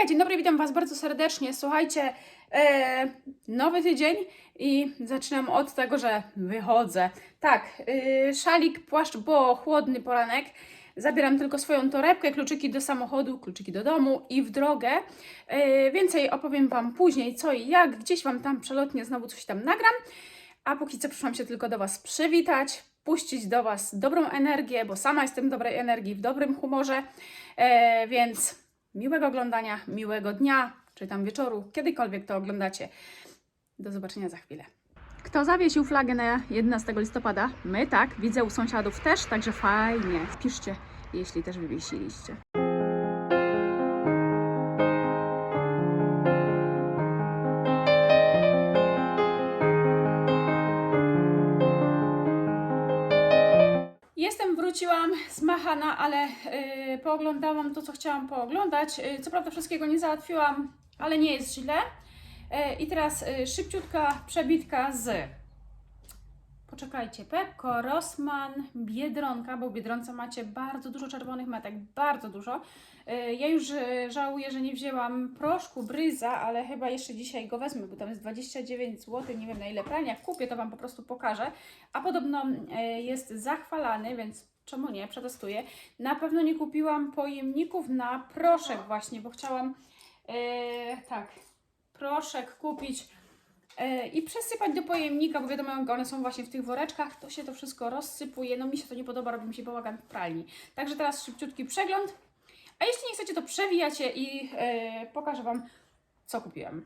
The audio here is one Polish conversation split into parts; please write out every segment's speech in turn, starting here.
Hejka, dzień dobry, witam Was bardzo serdecznie. Słuchajcie, e, nowy tydzień i zaczynam od tego, że wychodzę. Tak, e, szalik, płaszcz, bo chłodny poranek. Zabieram tylko swoją torebkę, kluczyki do samochodu, kluczyki do domu i w drogę. E, więcej opowiem Wam później, co i jak. Gdzieś Wam tam przelotnie znowu coś tam nagram. A póki co przyszłam się tylko do Was przywitać, puścić do Was dobrą energię, bo sama jestem dobrej energii, w dobrym humorze. E, więc miłego oglądania, miłego dnia, czy tam wieczoru, kiedykolwiek to oglądacie. Do zobaczenia za chwilę. Kto zawiesił flagę na 11 listopada? My tak, widzę u sąsiadów też, także fajnie. Piszcie, jeśli też wywiesiliście. Zmachana, ale yy, pooglądałam to, co chciałam pooglądać. Yy, co prawda wszystkiego nie załatwiłam, ale nie jest źle. Yy, I teraz yy, szybciutka przebitka z... Poczekajcie, Pepko, Rossmann, Biedronka, bo w Biedronce macie bardzo dużo czerwonych metek, bardzo dużo. Yy, Ja już yy, żałuję, że nie wzięłam proszku Bryza, ale chyba jeszcze dzisiaj go wezmę, bo tam jest 29 zł, nie wiem na ile prania. Jak kupię, to Wam po prostu pokażę. A podobno yy, jest zachwalany, więc czemu nie, przetestuję. Na pewno nie kupiłam pojemników na proszek właśnie, bo chciałam yy, tak, proszek kupić yy, i przesypać do pojemnika, bo wiadomo, jak one są właśnie w tych woreczkach, to się to wszystko rozsypuje. No mi się to nie podoba, robi mi się bałagan w pralni. Także teraz szybciutki przegląd. A jeśli nie chcecie, to przewijacie i yy, pokażę Wam, co kupiłam.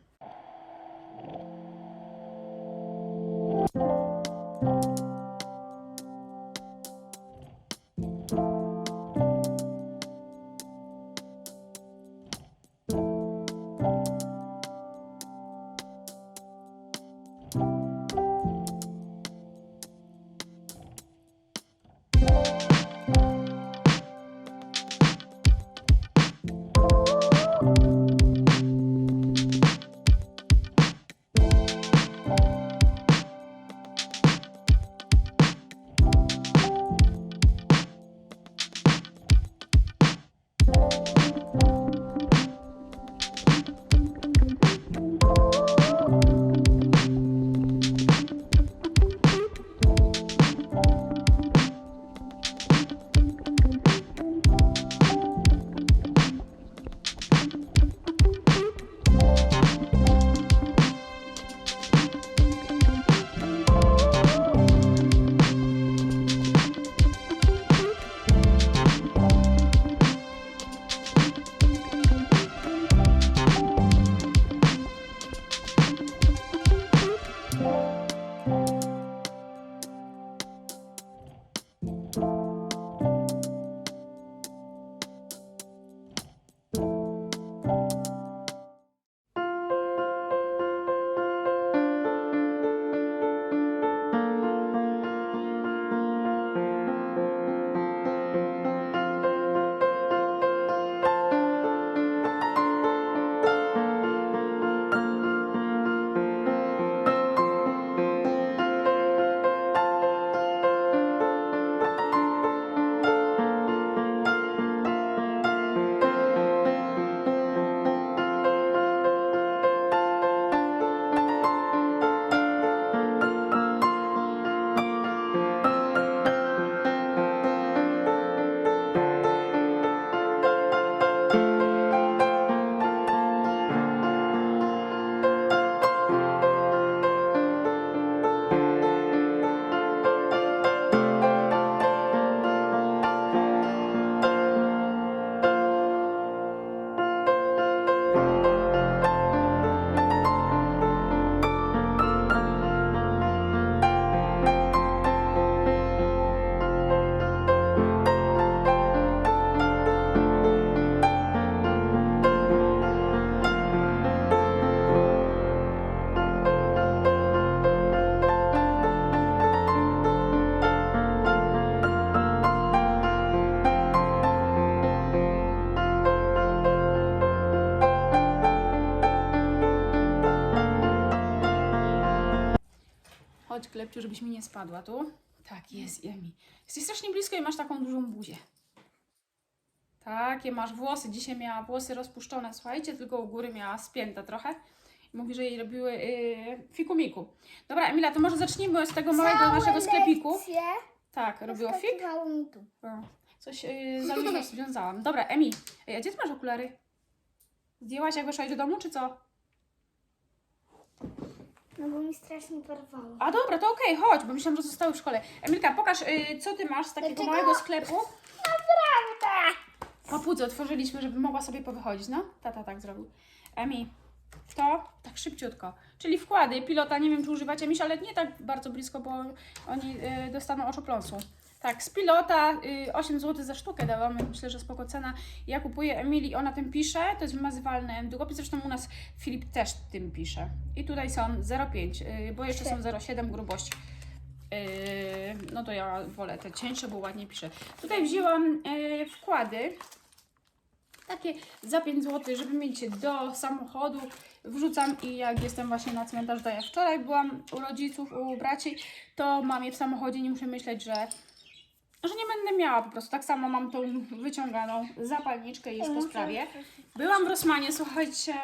Klepciu, żebyś mi nie spadła tu. Tak, jest, Emi. Jesteś strasznie blisko i masz taką dużą buzię. Takie masz włosy. Dzisiaj miała włosy rozpuszczone, słuchajcie, tylko u góry miała spięte trochę. I Mówi, że jej robiły yy, fikumiku. Dobra, Emila, to może zacznijmy od tego małego Całe naszego sklepiku. lekcje Tak, robiło fik. mi tu. O, Coś yy, za dużo związałam. Dobra, Emi, ej, a gdzie ty masz okulary? Zdjęłaś jak weszłaś do domu, czy co? No bo mi strasznie porwało. A dobra, to okej, chodź, bo myślałam, że zostały w szkole. Emilka, pokaż, yy, co ty masz z takiego Dlaczego? małego sklepu. Naprawdę! Papudzę otworzyliśmy, żeby mogła sobie powychodzić, no? Tata tak zrobił. Emi, to tak szybciutko. Czyli wkłady, pilota, nie wiem czy używacie miś, ale nie tak bardzo blisko, bo oni y, dostaną oczopląsu. Tak, z pilota y, 8 zł za sztukę dałam, myślę, że spoko cena. Ja kupuję Emilii, ona tym pisze, to jest wymazywalny długopis, zresztą u nas Filip też tym pisze. I tutaj są 0,5, y, bo jeszcze są 0,7 grubości. Yy, no to ja wolę te cieńsze, bo ładnie piszę. Tutaj wzięłam wkłady, takie za 5 zł, żeby mieć do samochodu. Wrzucam i jak jestem właśnie na cmentarzu, tak jak wczoraj byłam u rodziców, u braci, to mam je w samochodzie, nie muszę myśleć, że, że nie będę miała po prostu. Tak samo mam tą wyciąganą zapalniczkę i jest po sprawie. Byłam w Rosmanie, słuchajcie,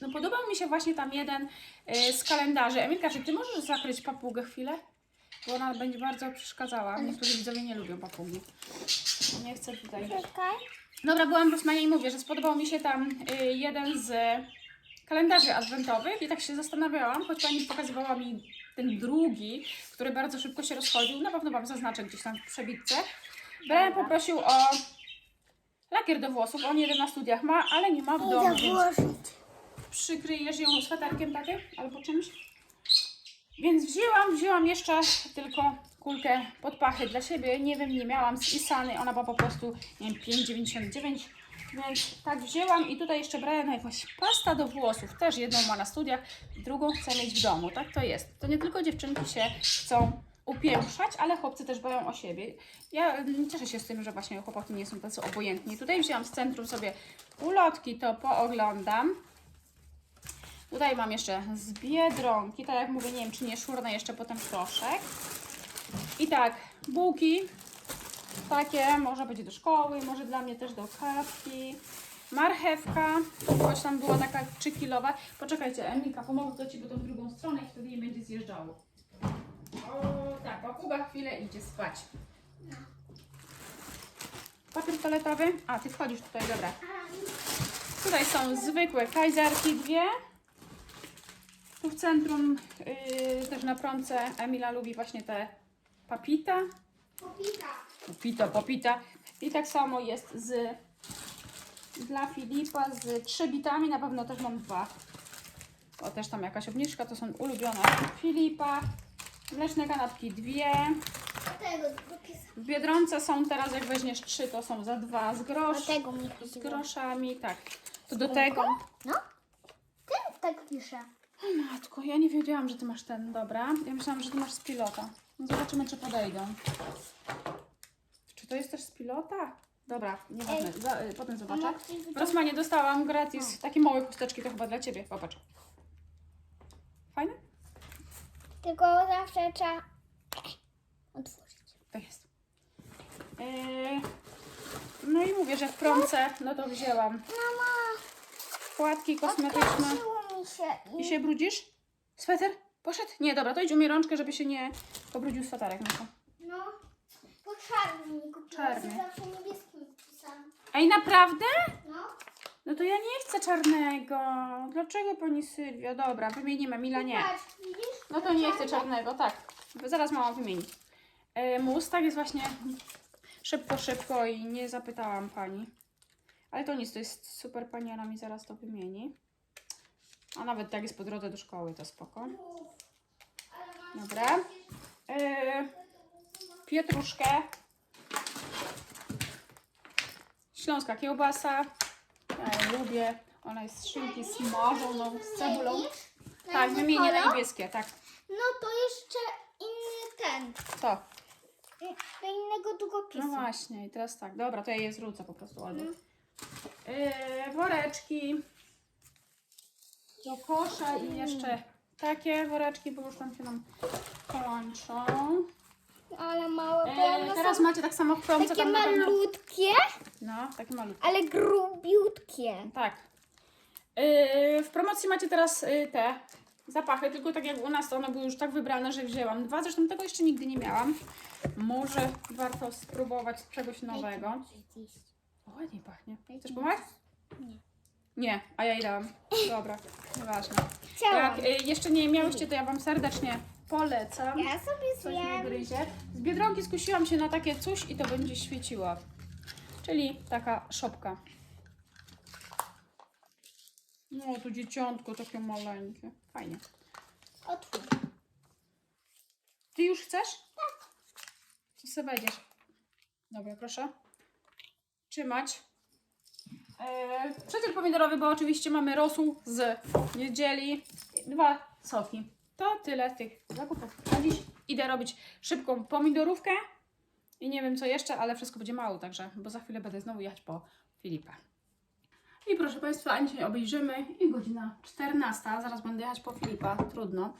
no podobał mi się właśnie tam jeden y, z kalendarzy. Emilka, czy ty możesz zakryć papugę chwilę? Bo ona będzie bardzo przeszkadzała. Niektórzy widzowie nie lubią papugi. Nie chcę tutaj. Czekaj. Dobra, byłam w Rosmanie i mówię, że spodobał mi się tam y, jeden z kalendarzy adwentowych i tak się zastanawiałam, choć pani pokazywała mi ten drugi, który bardzo szybko się rozchodził. Na pewno Wam zaznaczę gdzieś tam w przebitce. Brian poprosił o lakier do włosów. On jeden na studiach ma, ale nie ma w domu, więc przykryjesz ją sweterkiem taty albo czymś. Więc wzięłam, wzięłam jeszcze tylko kulkę pod pachy dla siebie. Nie wiem, nie miałam z Isany, ona była po prostu, nie wiem, 5,99. Więc tak wzięłam i tutaj jeszcze brałem jakąś pasta do włosów. Też jedną ma na studiach, drugą chcę mieć w domu. Tak to jest. To nie tylko dziewczynki się chcą upiększać, ale chłopcy też dbają o siebie. Ja mm, cieszę się z tym, że właśnie chłopaki nie są tacy obojętni. Tutaj wzięłam z centrum sobie ulotki, to pooglądam. Tutaj mam jeszcze z Biedronki, tak jak mówię, nie wiem czy nie szurnę jeszcze potem proszek. I tak, bułki takie, może być do szkoły, może dla mnie też do kawki. Marchewka, choć tam była taka 3 kilowa. Poczekajcie, Emilka, pomogę do Ciebie tą drugą stronę i wtedy jej będzie zjeżdżało. O tak, papuga chwilę idzie spać. Papier toaletowy? A, Ty wchodzisz tutaj, dobra. Tutaj są zwykłe kajzerki dwie. Tu w centrum yy, też na prądce Emila lubi właśnie te papita. Popika. Popita, popita. I tak samo jest z dla Filipa z trzebitami. Na pewno też mam dwa. O, też tam jakaś obniżka. To są ulubione Filipa. Mleczne kanapki dwie. W Biedronce są teraz, jak weźmiesz trzy, to są za dwa z grosz. Z groszami, tak. To do tego. No. Ten tak pisze. O matko, ja nie wiedziałam, że ty masz ten, dobra. Ja myślałam, że ty masz z pilota. No zobaczymy, czy podejdą. Czy to jest też z pilota? Dobra, nieważne. Za, y, potem zobaczę. W Rosmanie dostałam gratis takie małe chusteczki, to chyba dla ciebie. Popatrz. Fajne? Tylko zawsze trzeba otworzyć. To jest. Yy, no i mówię, że w promce, no to wzięłam Mama, płatki kosmetyczne. odkręciło mi się I i... się brudzisz? Sweter? Poszedł? Nie, dobra, to idź umyj rączkę, żeby się nie pobrudził sweterek. No to. No, kupiłam. Czarny. Zawsze pisałam. Ej, naprawdę? No. No to ja nie chcę czarnego. Dlaczego pani Sylwia? Dobra, wymienimy, Mila nie. Patrz, widzisz? No to nie chcę czarnego, tak. Zaraz mama wymieni. E, mus, tak jest właśnie szybko, szybko i nie zapytałam pani. Ale to nic, to jest super, pani ona mi zaraz to wymieni. A nawet tak jest po drodze do szkoły, to spoko. Dobra. E, pietruszkę. Śląska kiełbasa. Ja ją lubię. Ona jest z szynki smażoną z cebulą. Tak, wymienię na niebieskie, tak. No to jeszcze inny ten. To. Do innego długopisu. No właśnie, i teraz tak. Dobra, to ja je zwrócę po prostu albo. Yy, woreczki do kosza i jeszcze takie woreczki, bo już tam się nam kończą. Ale małe, bo one teraz są macie tak samo w promce. takie tam na pewno- malutkie, No, takie malutkie. ale grubiutkie. Tak. Yy, w promocji macie teraz yy, te zapachy, tylko tak jak u nas to one były już tak wybrane, że wzięłam dwa. Zresztą tego jeszcze nigdy nie miałam. Może warto spróbować czegoś nowego. O, ładnie pachnie. Chcesz pomagać? Nie. Nie, a ja jej dałam. Dobra, nieważne. Chciałam. Jak y, jeszcze nie miałyście, to ja Wam serdecznie polecam. Ja sobie Coś nie zjem. gryzie. Z Biedronki skusiłam się na takie coś i to będzie świeciło. Czyli taka szopka. No, tu dzieciątko takie maleńkie. Fajnie. Otwórz. Ty już chcesz? Tak. To sobie wejdziesz. Dobra, proszę. Trzymać. Eee, przecier pomidorowy, bo oczywiście mamy rosół z niedzieli. Dwa soki. To tyle tych zakupów. A dziś idę robić szybką pomidorówkę. I nie wiem co jeszcze, ale wszystko będzie mało, także, bo za chwilę będę znowu jechać po Filipa. I proszę Państwa, a dzisiaj obejrzymy i godzina 14. Zaraz będę jechać po Filipa, trudno.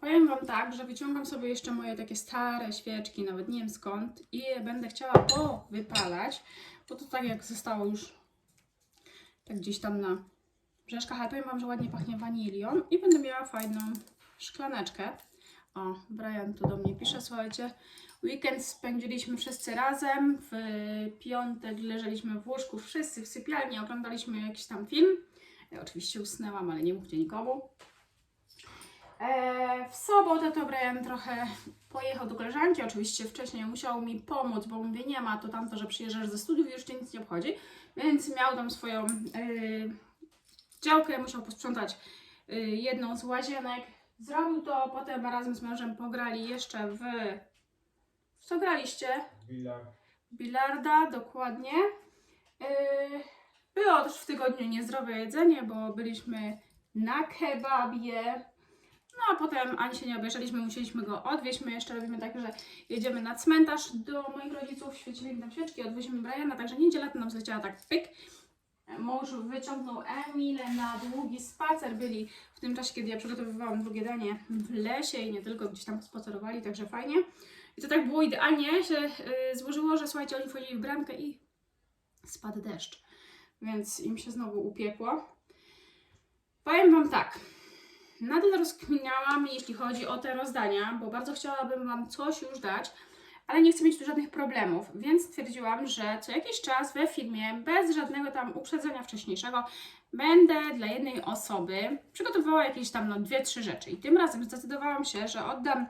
Powiem Wam tak, że wyciągam sobie jeszcze moje takie stare świeczki, nawet nie wiem skąd, i je będę chciała powypalać, bo to tak jak zostało już tak gdzieś tam na brzeszkach, ale powiem Wam, że ładnie pachnie wanilią i będę miała fajną szklaneczkę. O, Brian tu do mnie pisze, słuchajcie, weekend spędziliśmy wszyscy razem, w piątek leżeliśmy w łóżku wszyscy w sypialni, oglądaliśmy jakiś tam film. Ja oczywiście usnęłam, ale nie mówcie nikomu. E, w sobotę to Brian trochę pojechał do koleżanki, oczywiście wcześniej musiał mi pomóc, bo mówię, nie ma to tamto, że przyjeżdżasz ze studiów już Cię nic nie obchodzi, więc miał tam swoją y, działkę, musiał posprzątać y, jedną z łazienek, zrobił to, potem razem z mężem pograli jeszcze w... w co graliście? Willa. Bilarda, dokładnie. Yy, Było też w tygodniu niezdrowe jedzenie, bo byliśmy na kebabie. No a potem ani się nie obejrzeliśmy, musieliśmy go odwieźć. My jeszcze robimy tak, że jedziemy na cmentarz do moich rodziców, świecimy im tam świeczki, odwieźmy Briana, także niedziela to nam zleciała tak pyk. Mąż wyciągnął Emilę na długi spacer. Byli w tym czasie, kiedy ja przygotowywałam drugie danie w lesie i nie tylko, gdzieś tam spacerowali, także fajnie. I to tak było idealnie się y, złożyło, że słuchajcie, oni wchodzili w bramkę i spadł deszcz. Więc im się znowu upiekło. Powiem Wam tak. Nadal rozkminiałam, jeśli chodzi o te rozdania, bo bardzo chciałabym Wam coś już dać, ale nie chcę mieć tu żadnych problemów, więc stwierdziłam, że co jakiś czas we filmie, bez żadnego tam uprzedzenia wcześniejszego, będę dla jednej osoby przygotowywała jakieś tam no, dwie, trzy rzeczy. I tym razem zdecydowałam się, że oddam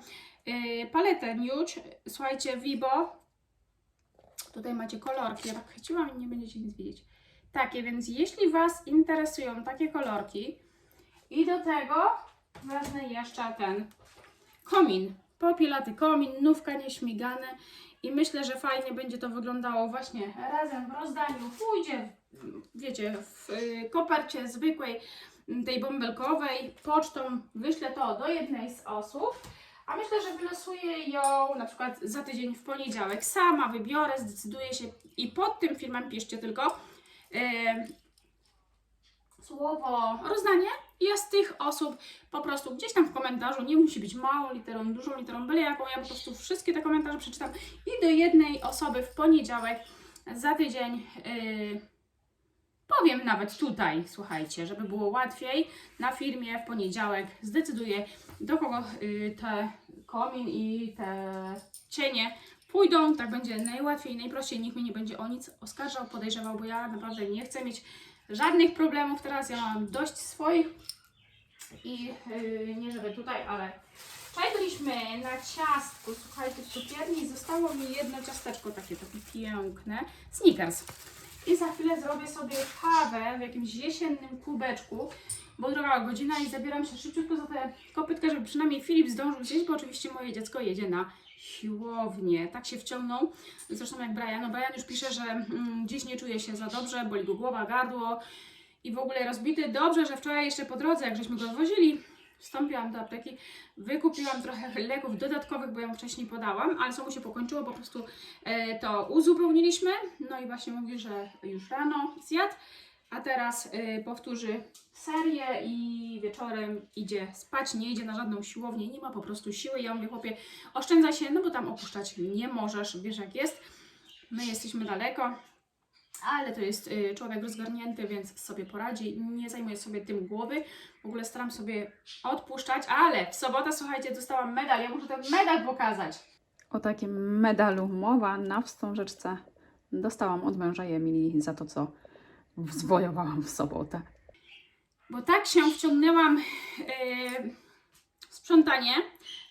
Yy, paletę Nude, słuchajcie, Vibo. Tutaj macie kolorki, ja tak chwyciłam i nie będziecie nic widzieć. Takie, więc jeśli Was interesują takie kolorki i do tego wezmę jeszcze ten komin, popielaty komin, nówka nieśmigane i myślę, że fajnie będzie to wyglądało właśnie razem w rozdaniu. Pójdzie, wiecie, w y, kopercie zwykłej, m, tej bąbelkowej, pocztą wyślę to do jednej z osób. A myślę, że wylosuję ją na przykład za tydzień w poniedziałek. Sama wybiorę, zdecyduję się i pod tym filmem piszcie tylko e, słowo rozdanie. Z tych osób po prostu gdzieś tam w komentarzu, nie musi być małą literą, dużą literą, byle jaką, ja po prostu wszystkie te komentarze przeczytam i do jednej osoby w poniedziałek za tydzień e, powiem nawet tutaj, słuchajcie, żeby było łatwiej, na filmie w poniedziałek zdecyduję do kogo y, te komin i te cienie pójdą, tak będzie najłatwiej, najprościej, nikt mnie nie będzie o nic oskarżał, podejrzewał, bo ja naprawdę nie chcę mieć żadnych problemów teraz, ja mam dość swoich i yy, nie żeby tutaj, ale wczoraj byliśmy na ciastku, słuchajcie, w cukierni zostało mi jedno ciasteczko takie, takie piękne, Snickers. I za chwilę zrobię sobie kawę w jakimś jesiennym kubeczku, bo droga godzina i zabieram się szybciutko za tę kopytkę, żeby przynajmniej Filip zdążył zjeść, bo oczywiście moje dziecko jedzie na siłownię. Tak się wciągnął, zresztą jak Brian. No Brian już pisze, że mm, dziś nie czuje się za dobrze, boli go głowa, gardło i w ogóle rozbity. Dobrze, że wczoraj jeszcze po drodze, jak żeśmy go odwozili, wstąpiłam do apteki, wykupiłam trochę leków dodatkowych, bo ją wcześniej podałam, ale co mu się pokończyło, po prostu e, to uzupełniliśmy. No i właśnie mówi, że już rano zjadł. a teraz y, powtórzy serię i wieczorem idzie spać, nie idzie na żadną siłownię, nie ma po prostu siły. Ja mówię, chłopie, oszczędzaj się, no bo tam opuszczać nie możesz, wiesz jak jest. My jesteśmy daleko, ale to jest y, człowiek rozgarnięty, więc sobie poradzi. Nie zajmuję sobie tym głowy. W ogóle staram sobie odpuszczać, ale w sobotę, słuchajcie, dostałam medal. Ja muszę ten medal pokazać. O takim medalu mowa na wstążeczce dostałam od męża Emilii za to, co zwojowałam w sobotę. Bo tak się wciągnęłam yy, w sprzątanie,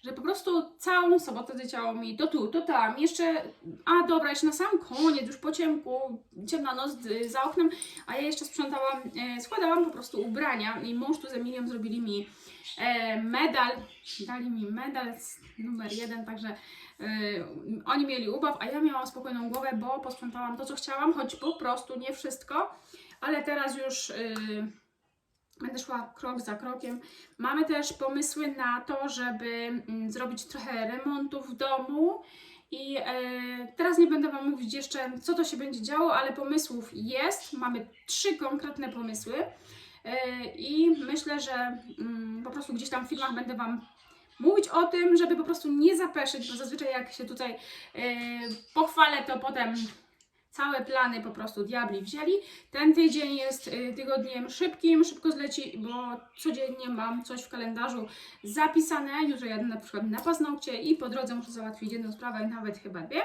że po prostu całą sobotę leciało mi to tu, to tam, jeszcze, a dobra, jeszcze na sam koniec, już po ciemku, ciemna noc y, za oknem, a ja jeszcze sprzątałam, e, składałam po prostu ubrania i mąż tu z Emilią zrobili mi e, medal, dali mi medal numer jeden, także e, oni mieli ubaw, a ja miałam spokojną głowę, bo posprzątałam to, co chciałam, choć po prostu nie wszystko, ale teraz już y, będę szła krok za krokiem. Mamy też pomysły na to, żeby mm, zrobić trochę remontu w domu. I e, teraz nie będę Wam mówić jeszcze, co to się będzie działo, ale pomysłów jest. Mamy trzy konkretne pomysły. E, I myślę, że mm, po prostu gdzieś tam w filmach będę Wam mówić o tym, żeby po prostu nie zapeszyć, bo zazwyczaj jak się tutaj e, pochwalę, to potem całe plany po prostu diabli wzięli. Ten tydzień jest y, tygodniem szybkim, szybko zleci, bo codziennie mam coś w kalendarzu zapisane. Jutro jadę na przykład na paznokcie i po drodze muszę załatwić jedną sprawę, nawet chyba dwie.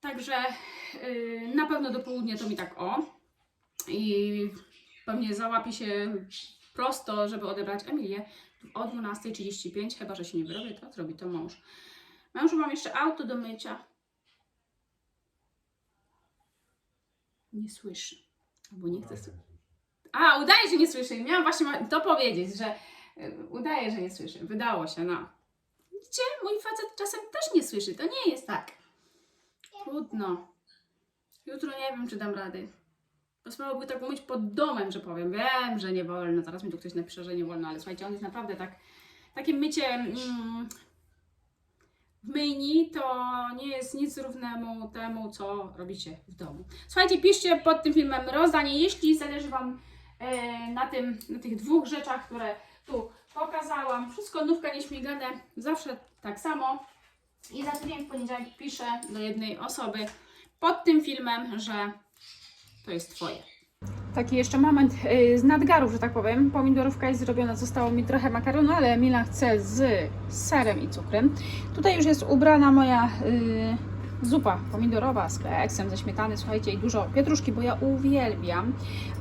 Także y, na pewno do południa to mi tak o. I pewnie załapie się prosto, żeby odebrać Emilię o 12.35, chyba że się nie wyrobię, to zrobi to mąż. Mężu mam jeszcze auto do mycia. Nie słyszy. Albo nie chce słyszeć. A, udaje, że nie słyszy. Miałam właśnie to powiedzieć, że y, udaje, że nie słyszy. Wydało się, no. Widzicie, mój facet czasem też nie słyszy. To nie jest tak. Trudno. Jutro nie wiem, czy dam rady. Posmałoby tak umyć pod domem, że powiem. Wiem, że nie wolno. Zaraz mi tu ktoś napisze, że nie wolno, ale słuchajcie, on jest naprawdę tak. Takie mycie mm, w myjni to nie jest nic równemu temu, co robicie w domu. Słuchajcie, piszcie pod tym filmem rozdanie, jeśli zależy Wam e, na, tym, na tych dwóch rzeczach, które tu pokazałam. Wszystko nówka nieśmigane, zawsze tak samo. I za tydzień w poniedziałek piszę do jednej osoby pod tym filmem, że to jest Twoje. Taki jeszcze moment y, z nadgarów, że tak powiem. Pomidorówka jest zrobiona, zostało mi trochę makaronu, ale Mila chce z serem i cukrem. Tutaj już jest ubrana moja y, zupa pomidorowa z keksem, ze śmietany, słuchajcie, i dużo pietruszki, bo ja uwielbiam.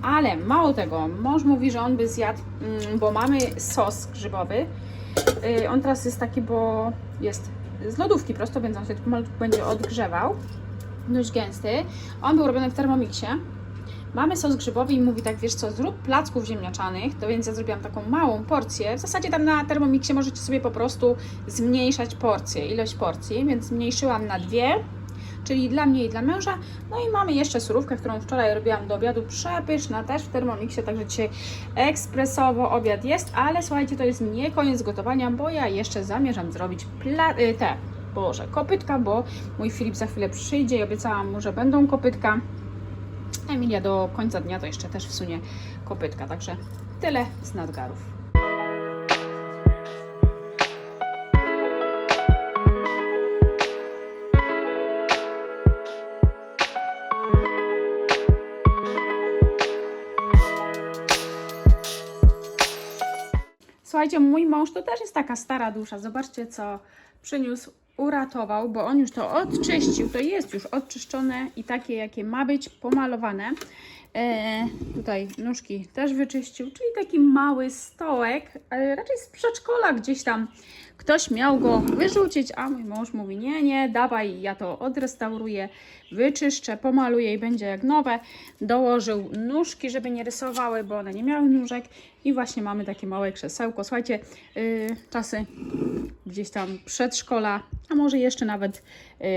Ale mało tego, mąż mówi, że on by zjadł, mm, bo mamy sos grzybowy. Y, on teraz jest taki, bo jest z lodówki prosto, więc on się będzie odgrzewał. Dość gęsty. On był robiony w Thermomixie. Mamy sos grzybowy i mówi tak, wiesz co, zrób placków ziemniaczanych, to więc ja zrobiłam taką małą porcję. W zasadzie tam na Thermomixie możecie sobie po prostu zmniejszać porcję, ilość porcji, więc zmniejszyłam na dwie, czyli dla mnie i dla męża. No i mamy jeszcze surówkę, którą wczoraj robiłam do obiadu, przepyszna, też w Thermomixie, także dzisiaj ekspresowo obiad jest, ale słuchajcie, to jest nie koniec gotowania, bo ja jeszcze zamierzam zrobić y, te, boże, kopytka, bo mój Filip za chwilę przyjdzie i obiecałam mu, że będą kopytka. Emilia do końca dnia to jeszcze też wsunie kopytka, także tyle z nadgarów. Słuchajcie, mój mąż to też jest taka stara dusza. Zobaczcie, co przyniósł, uratował, bo on już to odczyścił. To jest już odczyszczone i takie, jakie ma być, pomalowane. E, tutaj nóżki też wyczyścił, czyli taki mały stołek, ale raczej z przedszkola gdzieś tam ktoś miał go wyrzucić, a mój mąż mówi: Nie, nie, dawaj, ja to odrestauruję, wyczyszczę, pomaluję i będzie jak nowe. Dołożył nóżki, żeby nie rysowały, bo one nie miały nóżek, i właśnie mamy takie małe krzesełko. Słuchajcie, yy, czasy gdzieś tam przedszkola, a może jeszcze nawet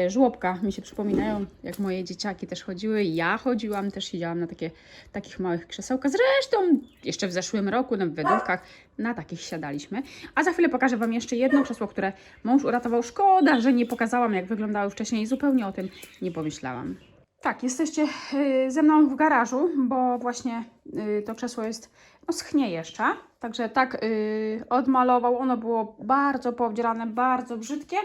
y, żłobka mi się przypominają, jak moje dzieciaki też chodziły. Ja chodziłam, też siedziałam na takie, takich małych krzesełkach. Zresztą jeszcze w zeszłym roku na wydówkach na takich siadaliśmy. A za chwilę pokażę Wam jeszcze jedno krzesło, które mąż uratował. Szkoda, że nie pokazałam, jak wyglądały wcześniej. Zupełnie o tym nie pomyślałam. Tak, jesteście y, ze mną w garażu, bo właśnie y, to krzesło jest, no schnie jeszcze. Także tak y, odmalował, ono było bardzo poobdzierane, bardzo brzydkie.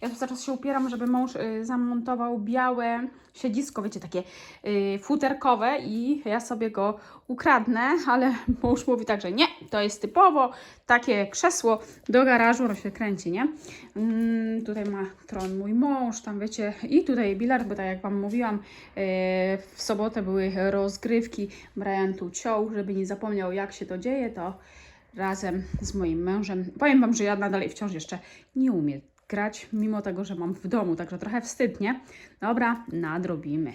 Ja tu zaraz się upieram, żeby mąż y, zamontował białe siedzisko, wiecie, takie y, futerkowe i ja sobie go ukradnę, ale mąż mówi tak, że nie, to jest typowo takie krzesło do garażu, ono się kręci, nie? Mm, tutaj ma tron mój mąż, tam wiecie, i tutaj bilard, bo tak jak Wam mówiłam, e, w sobotę były rozgrywki, Brian tu ciął, żeby nie zapomniał jak się to dzieje, to razem z moim mężem, powiem Wam, że ja nadal wciąż jeszcze nie umiem grać, mimo tego, że mam w domu, także trochę wstyd, nie? Dobra, nadrobimy.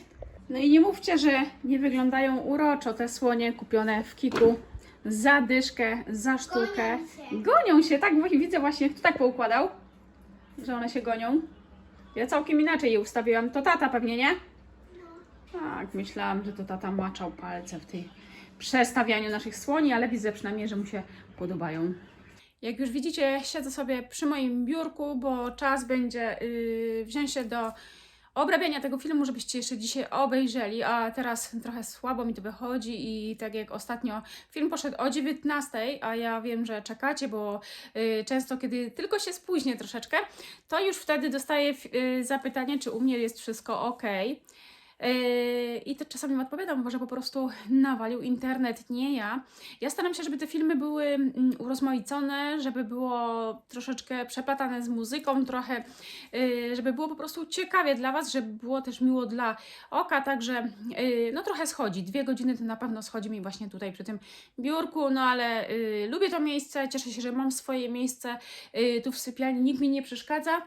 No i nie mówcie, że nie wyglądają uroczo te słonie kupione w Kiku za dyszkę, za sztukę. Gonią się. Gonią się, tak widzę właśnie, kto tak poukładał, że one się gonią. Ja całkiem inaczej je ustawiłam. To tata pewnie, nie? Tak, myślałam, że to tata maczał palce w tej przestawianiu naszych słoni, ale widzę przynajmniej, że mu się podobają. Jak już widzicie, siedzę sobie przy moim biurku, bo czas będzie yy, wziąć się do obrabiania tego filmu, żebyście jeszcze dzisiaj obejrzeli, a teraz trochę słabo mi to wychodzi i tak jak ostatnio film poszedł o 19, a ja wiem, że czekacie, bo y, często kiedy tylko się spóźnię troszeczkę, to już wtedy dostaję y, zapytanie, czy u mnie jest wszystko ok. Yy, I to czasami odpowiadam, może po prostu nawalił internet, nie ja. Ja staram się, żeby te filmy były mm, urozmaicone, żeby było troszeczkę przeplatane z muzyką, trochę, yy, żeby było po prostu ciekawie dla Was, żeby było też miło dla oka, także yy, no trochę schodzi. Dwie godziny to na pewno schodzi mi właśnie tutaj przy tym biurku, no ale lubię to miejsce, cieszę się, że mam swoje miejsce tu w sypialni, nikt mi nie przeszkadza.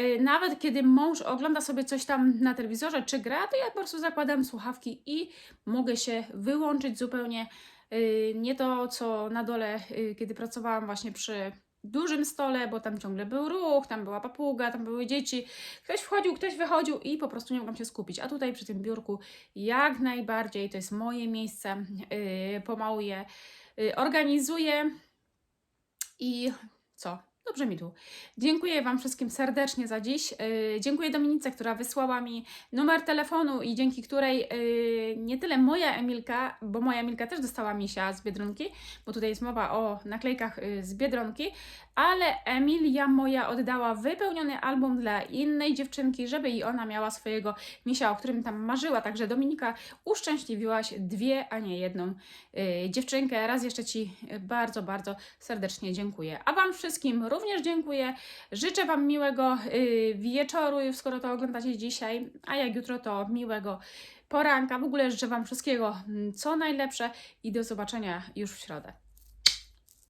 Y, Nawet kiedy mąż ogląda sobie coś tam na telewizorze czy gra, to ja po prostu zakładam słuchawki i mogę się wyłączyć zupełnie. Y, Nie to, co na dole, y, kiedy pracowałam właśnie przy dużym stole, bo tam ciągle był ruch, tam była papuga, tam były dzieci. Ktoś wchodził, ktoś wychodził i po prostu nie mogłam się skupić. A tutaj przy tym biurku jak najbardziej to jest moje miejsce. Pomału je organizuję i co? Dobrze mi tu. Dziękuję Wam wszystkim serdecznie za dziś. Yy, dziękuję Dominice, która wysłała mi numer telefonu i dzięki której yy, nie tyle moja Emilka, bo moja Emilka też dostała misia z Biedronki, bo tutaj jest mowa o naklejkach yy, z Biedronki, ale Emilia moja oddała wypełniony album dla innej dziewczynki, żeby i ona miała swojego misia, o którym tam marzyła. Także Dominika, uszczęśliwiłaś dwie, a nie jedną yy, dziewczynkę. Raz jeszcze Ci bardzo, bardzo serdecznie dziękuję. A Wam wszystkim również dziękuję. Życzę Wam miłego yy, wieczoru, skoro to oglądacie dzisiaj, a jak jutro to miłego poranka. W ogóle życzę Wam wszystkiego mm, co najlepsze i do zobaczenia już w środę.